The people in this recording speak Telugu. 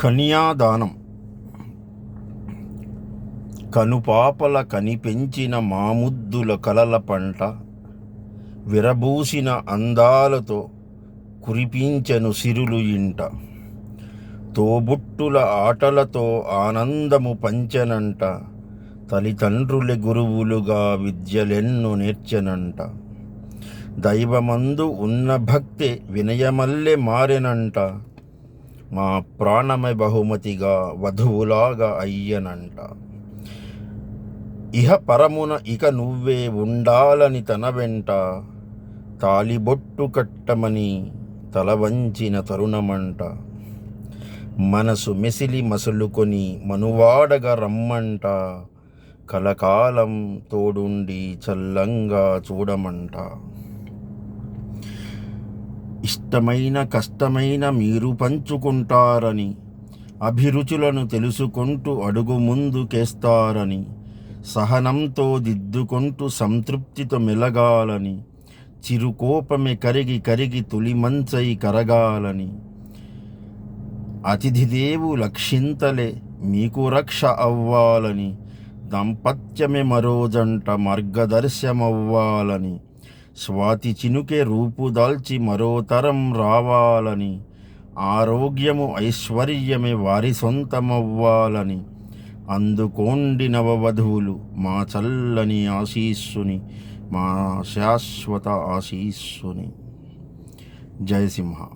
కన్యాదానం. కనుపాపల కనిపెంచిన మాముద్దుల కలల పంట విరబూసిన అందాలతో కురిపించను సిరులు ఇంట. తోబుట్టుల ఆటలతో ఆనందము పంచెనంట తల్లిదండ్రులే గురువులుగా విద్యలెన్ను నేర్చెనంట. దైవమందు ఉన్న భక్తే వినయమల్లె మారెనంట. మా ప్రాణమే బహుమతిగా వధువులాగా అయ్యనంట. ఇహ పరమున ఇక నువ్వే ఉండాలని తన వెంట తాలిబొట్టు కట్టమని తలవంచిన తరుణమంట. మనసు మెసిలి మసులుకొని మనువాడగా రమ్మంట. కలకాలం తోడుండి చల్లంగా చూడమంట. ఇష్టమైన కష్టమైన మీరు పంచుకుంటారని అభిరుచులను తెలుసుకుంటూ అడుగు ముందుకేస్తారని సహనంతో దిద్దుకుంటూ సంతృప్తితో మెలగాలని చిరుకోపమే కరిగి కరిగి తులిమంచై కరగాలని. అతిథిదేవు లక్షింతలే మీకు రక్ష అవ్వాలని దాంపత్యమే మరో జంట మార్గదర్శమవ్వాలని. స్వాతి చినుకే రూపుదాల్చి మరో తరం రావాలని ఆరోగ్యము ఐశ్వర్యమే వారి సొంతమవ్వాలని. అందుకోండి నవవధువులు మా చల్లని ఆశీస్సుని మా శాశ్వత ఆశీస్సుని. జయసింహ.